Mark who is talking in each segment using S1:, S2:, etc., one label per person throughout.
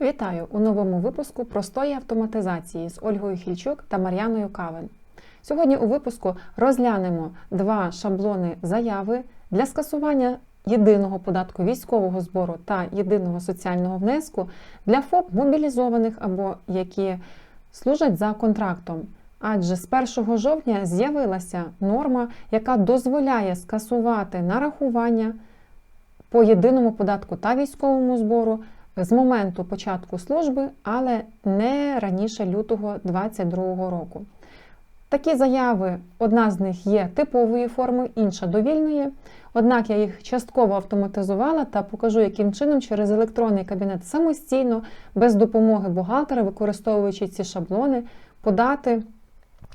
S1: Вітаю у новому випуску простої автоматизації з Ольгою Хільчук та Мар'яною Кавен. Сьогодні у випуску розглянемо два шаблони заяви для скасування єдиного податку військового збору та єдиного соціального внеску для ФОП мобілізованих або які служать за контрактом. Адже з 1 жовтня з'явилася норма, яка дозволяє скасувати нарахування по єдиному податку та військовому збору з моменту початку служби, але не раніше лютого 2022 року. Такі заяви, одна з них є типової форми, інша довільної. Однак я їх частково автоматизувала та покажу, яким чином через електронний кабінет самостійно, без допомоги бухгалтера, використовуючи ці шаблони, подати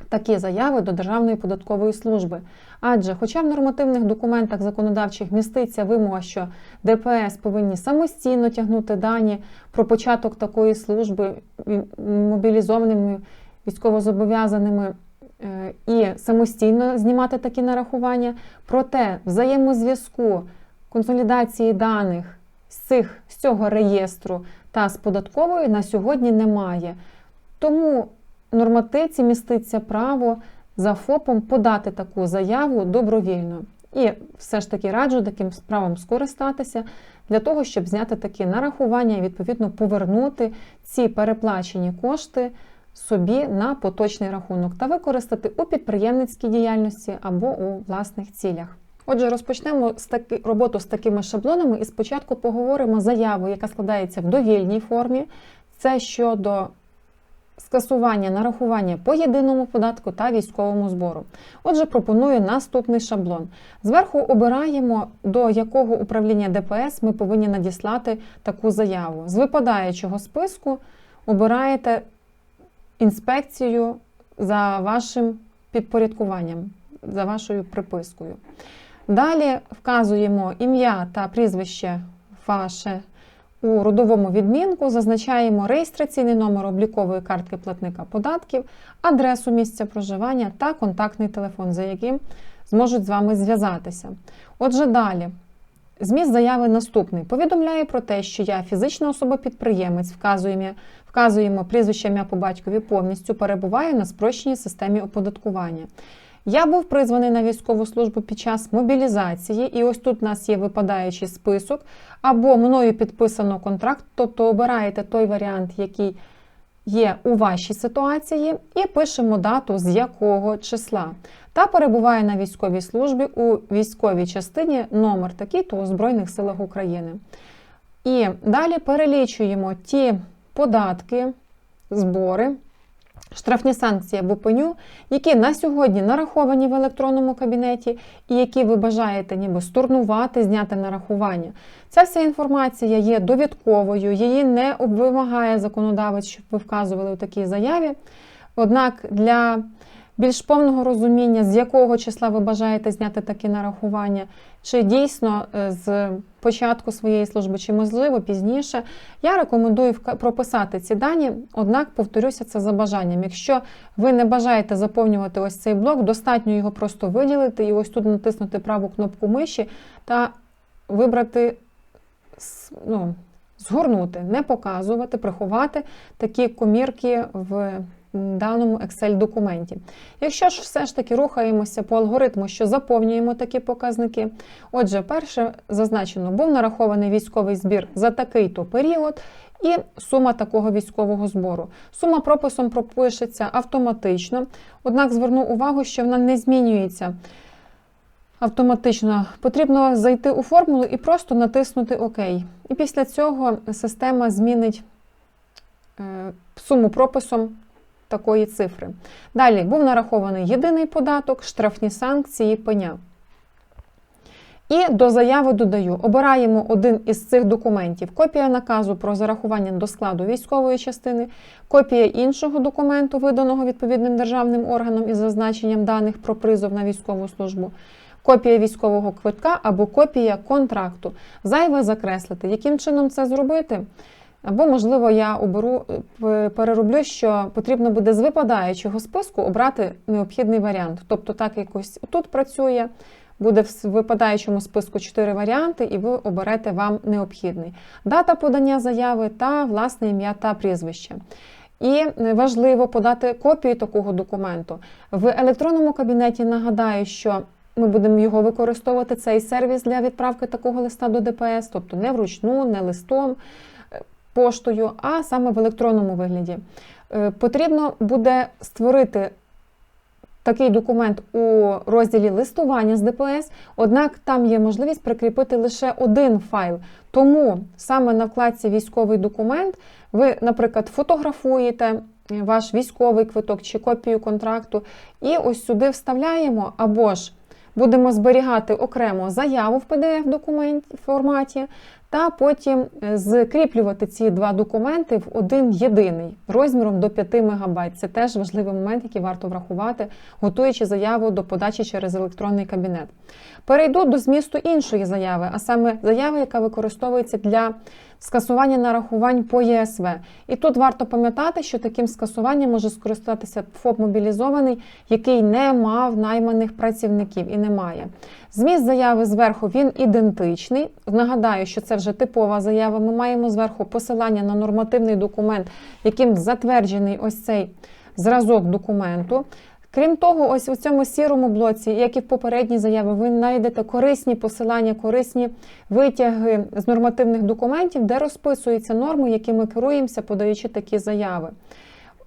S1: такі заяви до Державної податкової служби. Адже, хоча в нормативних документах законодавчих міститься вимога, що ДПС повинні самостійно тягнути дані про початок такої служби мобілізованими військовозобов'язаними е, і самостійно знімати такі нарахування, проте взаємозв'язку консолідації даних з цих з цього реєстру та з податковою на сьогодні немає. Тому нормативці міститься право за ФОПом подати таку заяву добровільно. І все ж таки раджу таким справам скористатися для того, щоб зняти такі нарахування і відповідно повернути ці переплачені кошти собі на поточний рахунок та використати у підприємницькій діяльності або у власних цілях. Отже, розпочнемо з таки, роботу з такими шаблонами і спочатку поговоримо заяву, яка складається в довільній формі. Це щодо скасування нарахування по єдиному податку та військовому збору. Отже, пропоную наступний шаблон. Зверху обираємо, до якого управління ДПС ми повинні надіслати таку заяву. З випадаючого списку обираєте інспекцію за вашим підпорядкуванням, за вашою припискою. Далі вказуємо ім'я та прізвище ваше у родовому відмінку зазначаємо реєстраційний номер облікової картки платника податків, адресу місця проживання та контактний телефон, за яким зможуть з вами зв'язатися. Отже, далі. Зміст заяви наступний. Повідомляє про те, що я фізична особа-підприємець, вказуємо, вказуємо прізвище ім'я по батькові повністю, перебуваю на спрощеній системі оподаткування. Я був призваний на військову службу під час мобілізації, і ось тут у нас є випадаючий список, або мною підписано контракт, тобто обираєте той варіант, який є у вашій ситуації, і пишемо дату, з якого числа. Та перебуває на військовій службі у військовій частині номер такий-то у Збройних силах України. І далі перелічуємо ті податки, збори штрафні санкції або пеню, які на сьогодні нараховані в електронному кабінеті, і які ви бажаєте ніби стурнувати, зняти нарахування. Ця вся інформація є довідковою, її не вимагає законодавець, щоб ви вказували у такій заяві. Однак для більш повного розуміння, з якого числа ви бажаєте зняти такі нарахування, чи дійсно е, з початку своєї служби, чи можливо пізніше, я рекомендую прописати ці дані, однак, повторюся, це за бажанням. Якщо ви не бажаєте заповнювати ось цей блок, достатньо його просто виділити і ось тут натиснути праву кнопку миші та вибрати. ну, Згорнути, не показувати, приховати такі комірки в даному Excel-документі. Якщо ж все ж таки рухаємося по алгоритму, що заповнюємо такі показники, отже, перше зазначено, був нарахований військовий збір за такий-то період. І сума такого військового збору. Сума прописом пропишеться автоматично, однак зверну увагу, що вона не змінюється автоматично. Потрібно зайти у формулу і просто натиснути ОК. І після цього система змінить е, суму прописом такої цифри. Далі був нарахований єдиний податок, штрафні санкції, пеня. І до заяви додаю: обираємо один із цих документів: копія наказу про зарахування до складу військової частини, копія іншого документу, виданого відповідним державним органом із зазначенням даних про призов на військову службу. Копія військового квитка або копія контракту. Зайве закреслити. Яким чином це зробити? Або, можливо, я оберу, е, перероблю, що потрібно буде з випадаючого списку обрати необхідний варіант. Тобто, так якось тут працює, буде в випадаючому списку 4 варіанти, і ви оберете вам необхідний. Дата подання заяви та власне ім'я та прізвище. І важливо подати копію такого документу. В електронному кабінеті нагадаю, що ми будемо його використовувати, цей сервіс для відправки такого листа до ДПС, тобто не вручну, не листом, е, поштою, а саме в електронному вигляді. Е, Потрібно буде створити такий документ у розділі листування з ДПС, однак там є можливість прикріпити лише один файл. Тому саме на вкладці військовий документ ви, наприклад, фотографуєте ваш військовий квиток чи копію контракту, і ось сюди вставляємо або ж будемо зберігати окремо заяву в pdf документ форматі, та потім е, закріплювати ці два документи в один єдиний розміром до 5 МБ. Це теж важливий момент, який варто врахувати, готуючи заяву до подачі через електронний кабінет. Перейду до змісту іншої заяви, а саме заяви, яка використовується для скасування нарахувань по ЄСВ. І тут варто пам'ятати, що таким скасуванням може скористатися ФОП мобілізований, який не мав найманих працівників і не має. Зміст заяви зверху він ідентичний. Нагадаю, що це вже типова заява. Ми маємо зверху посилання на нормативний документ, яким затверджений ось цей зразок документу. Крім того, ось у цьому сірому блоці, як і в попередній заяві, ви знайдете корисні посилання, корисні витяги з нормативних документів, де розписуються норми, якими керуємося, подаючи такі заяви.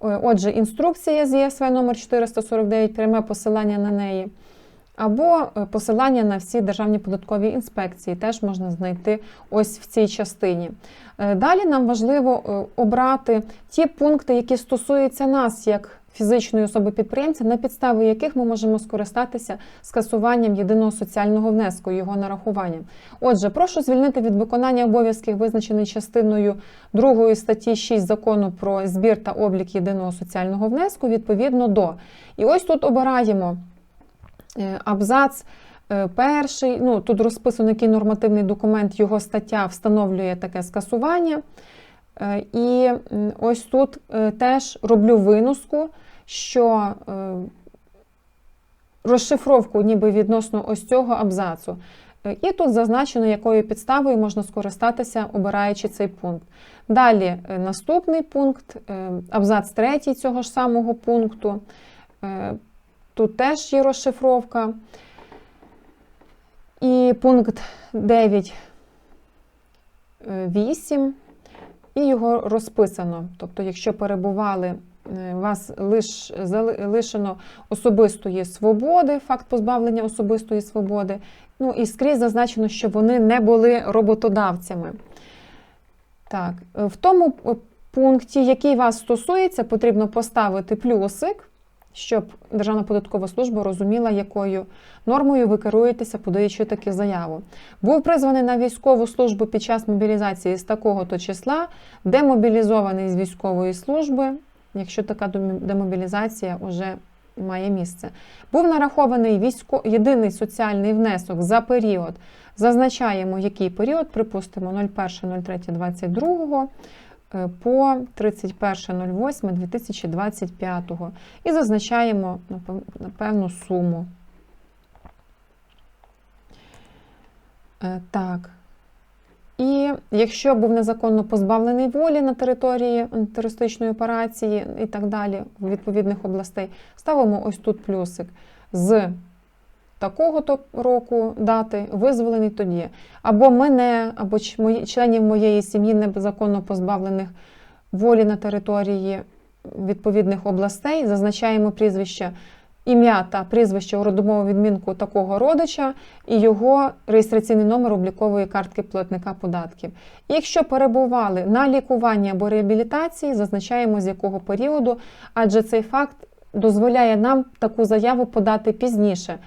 S1: Е, Отже, інструкція з ЄСВ номер 449, пряме посилання на неї. Або е, посилання на всі державні податкові інспекції теж можна знайти ось в цій частині. Е, Далі нам важливо е, обрати ті пункти, які стосуються нас як фізичної особи підприємця, на підставі яких ми можемо скористатися скасуванням єдиного соціального внеску, його нарахуванням. Отже, прошу звільнити від виконання обов'язків, визначений частиною 2 статті 6 закону про збір та облік єдиного соціального внеску відповідно до. І ось тут обираємо абзац. е, Перший, ну тут розписано, який нормативний документ, його стаття встановлює таке скасування. Е, І ось тут е, теж роблю виноску, що е, розшифровку ніби відносно ось цього абзацу. Е, І тут зазначено, якою підставою можна скористатися, обираючи цей пункт. Далі е, наступний пункт, е, абзац третій цього ж самого пункту. Е, Тут теж є розшифровка. І пункт 9, 8, і його розписано. Тобто, якщо перебували, е, вас лиш, зали- лишено особистої свободи, факт позбавлення особистої свободи, ну і скрізь зазначено, що вони не були роботодавцями. Так, е, в тому е, пункті, який вас стосується, потрібно поставити плюсик, щоб Державна податкова служба розуміла, якою нормою ви керуєтеся, подаючи таку заяву. Був призваний на військову службу під час мобілізації з такого-то числа, демобілізований з військової служби, якщо така демобілізація вже має місце. Був нарахований військо... єдиний соціальний внесок за період. Зазначаємо, який період, припустимо, 01.03.22 е, по 31.08.2025 і зазначаємо напев- напевну суму. Е, Так. І якщо був незаконно позбавлений волі на території антитерористичної операції і так далі, в відповідних областей, ставимо ось тут плюсик з такого-то року дати, визволений тоді. Або мене, або членів моєї сім'ї незаконно позбавлених волі на території відповідних областей, зазначаємо прізвище, ім'я та прізвище у родовому відмінку такого родича і його реєстраційний номер облікової картки платника податків. Якщо перебували на лікуванні або реабілітації, зазначаємо з якого періоду, адже цей факт дозволяє нам таку заяву подати пізніше.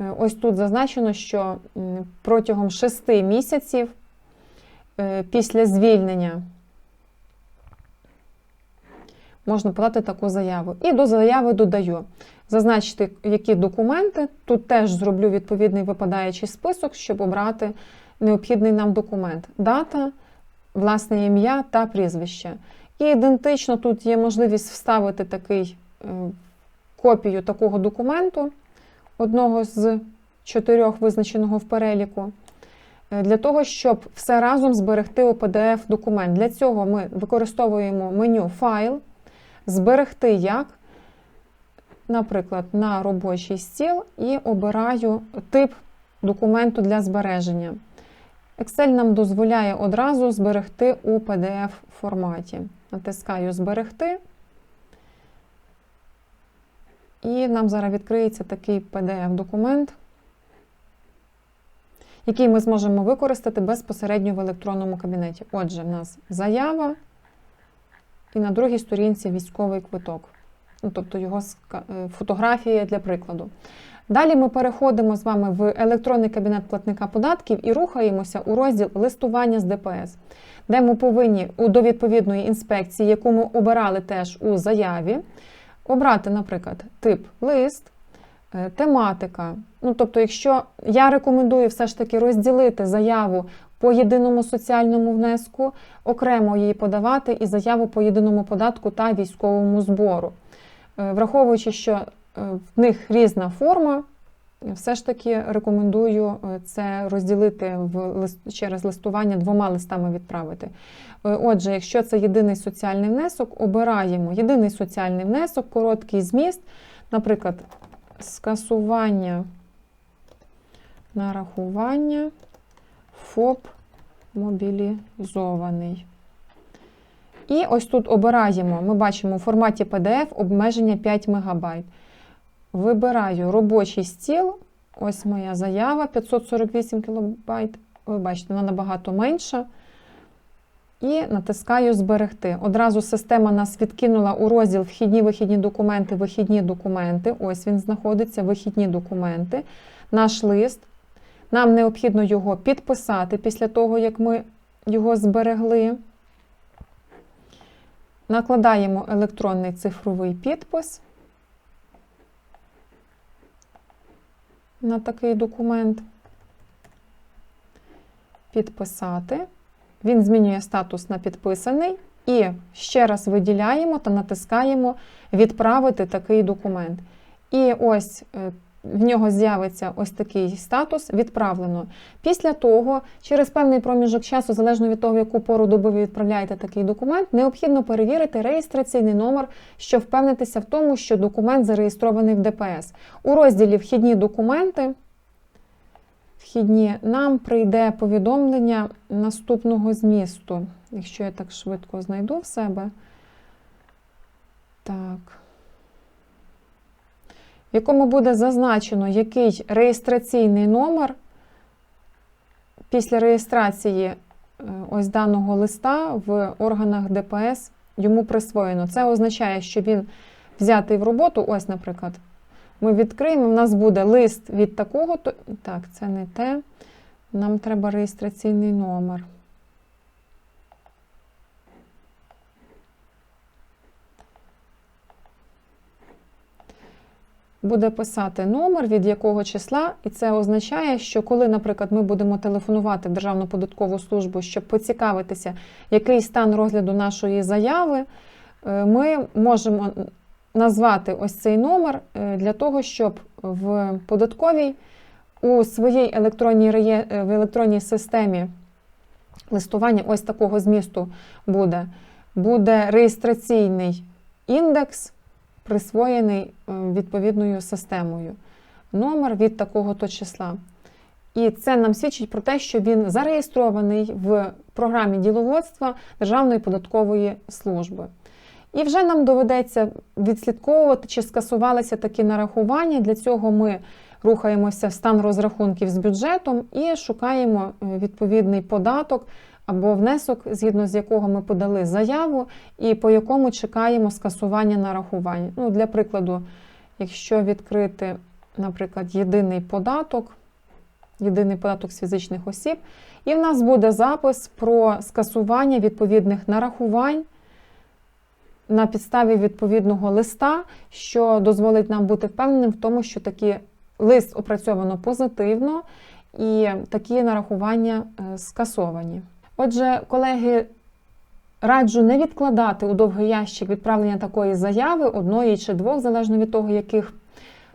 S1: Е, Ось тут зазначено, що протягом 6 місяців е, після звільнення можна подати таку заяву. І до заяви додаю. Зазначити, які документи. Тут теж зроблю відповідний випадаючий список, щоб обрати необхідний нам документ. Дата, власне ім'я та прізвище. І ідентично тут є можливість вставити такий, е, копію такого документу, одного з чотирьох визначеного в переліку, е, для того, щоб все разом зберегти у PDF документ. Для цього ми використовуємо меню Файл, зберегти як, наприклад, на робочий стіл і обираю тип документу для збереження. Excel нам дозволяє одразу зберегти у PDF форматі. Натискаю Зберегти. І нам зараз відкриється такий PDF-документ, який ми зможемо використати безпосередньо в електронному кабінеті. Отже, в нас заява і на другій сторінці військовий квиток. Ну, тобто його е, фотографія для прикладу. Далі ми переходимо з вами в електронний кабінет платника податків і рухаємося у розділ листування з ДПС, де ми повинні до відповідної інспекції, яку ми обирали теж у заяві, обрати, наприклад, тип лист, е, тематика. Ну, тобто, якщо я рекомендую все ж таки розділити заяву по єдиному соціальному внеску, окремо її подавати і заяву по єдиному податку та військовому збору. Е, Враховуючи, що е, в них різна форма, все ж таки рекомендую це розділити в лист- через листування двома листами відправити. Е, Отже, якщо це єдиний соціальний внесок, обираємо єдиний соціальний внесок, короткий зміст, наприклад, скасування нарахування ФОП мобілізований. І ось тут обираємо, ми бачимо у форматі PDF обмеження 5 МБ. Вибираю робочий стіл. Ось моя заява 548 кБ. Ви бачите, вона набагато менша. І натискаю Зберегти. Одразу система нас відкинула у розділ Вхідні вихідні документи, вихідні документи. Ось він знаходиться, вихідні документи. Наш лист. Нам необхідно його підписати після того, як ми його зберегли. Накладаємо електронний цифровий підпис на такий документ. Підписати. Він змінює статус на підписаний. І ще раз виділяємо та натискаємо Відправити такий документ. І ось е, в нього з'явиться ось такий статус відправлено. Після того, через певний проміжок часу, залежно від того, в яку пору доби ви відправляєте такий документ, необхідно перевірити реєстраційний номер, щоб впевнитися в тому, що документ зареєстрований в ДПС. У розділі Вхідні документи. Вхідні нам прийде повідомлення наступного змісту. Якщо я так швидко знайду в себе. Так. В якому буде зазначено, який реєстраційний номер після реєстрації е, ось даного листа в органах ДПС йому присвоєно. Це означає, що він взятий в роботу. Ось, наприклад, ми відкриємо, в нас буде лист від такого. то Так, це не те. Нам треба реєстраційний номер. буде писати номер, від якого числа, і це означає, що коли, наприклад, ми будемо телефонувати в Державну податкову службу, щоб поцікавитися, який стан розгляду нашої заяви, е, ми можемо назвати ось цей номер е, для того, щоб в податковій у своїй електронній, е, в електронній системі листування ось такого змісту буде. Буде реєстраційний індекс присвоєний е, відповідною системою. Номер від такого-то числа. І це нам свідчить про те, що він зареєстрований в програмі діловодства Державної податкової служби. І вже нам доведеться відслідковувати, чи скасувалися такі нарахування. Для цього ми рухаємося в стан розрахунків з бюджетом і шукаємо е, відповідний податок або внесок, згідно з якого ми подали заяву, і по якому чекаємо скасування нарахувань. Ну, для прикладу, якщо відкрити наприклад, єдиний податок, єдиний податок з фізичних осіб, і в нас буде запис про скасування відповідних нарахувань на підставі відповідного листа, що дозволить нам бути впевненим в тому, що такий лист опрацьовано позитивно і такі нарахування е, скасовані. Отже, колеги, раджу не відкладати у довгий ящик відправлення такої заяви, одної чи двох, залежно від того, яких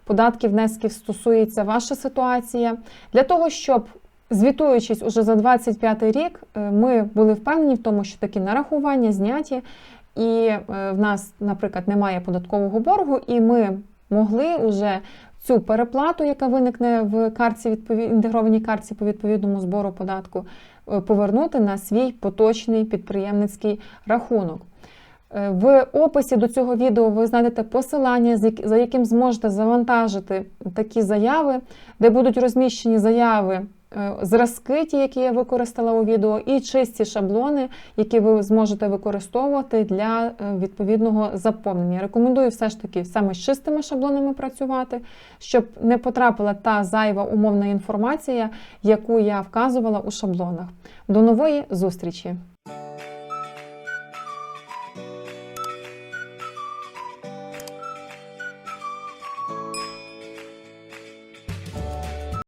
S1: податків, внесків стосується ваша ситуація, для того, щоб звітуючись уже за 25 рік, е, ми були впевнені в тому, що такі нарахування зняті, і е, в нас, наприклад, немає податкового боргу, і ми могли уже цю переплату, яка виникне в карці інтегрованій карці по відповідному збору податку, е, повернути на свій поточний підприємницький рахунок. Е, В описі до цього відео ви знайдете посилання, за яким зможете завантажити такі заяви, де будуть розміщені заяви, зразки, ті, які я використала у відео, і чисті шаблони, які ви зможете використовувати для е, відповідного заповнення. Рекомендую все ж таки саме з чистими шаблонами працювати, щоб не потрапила та зайва умовна інформація, яку я вказувала у шаблонах. До нової зустрічі!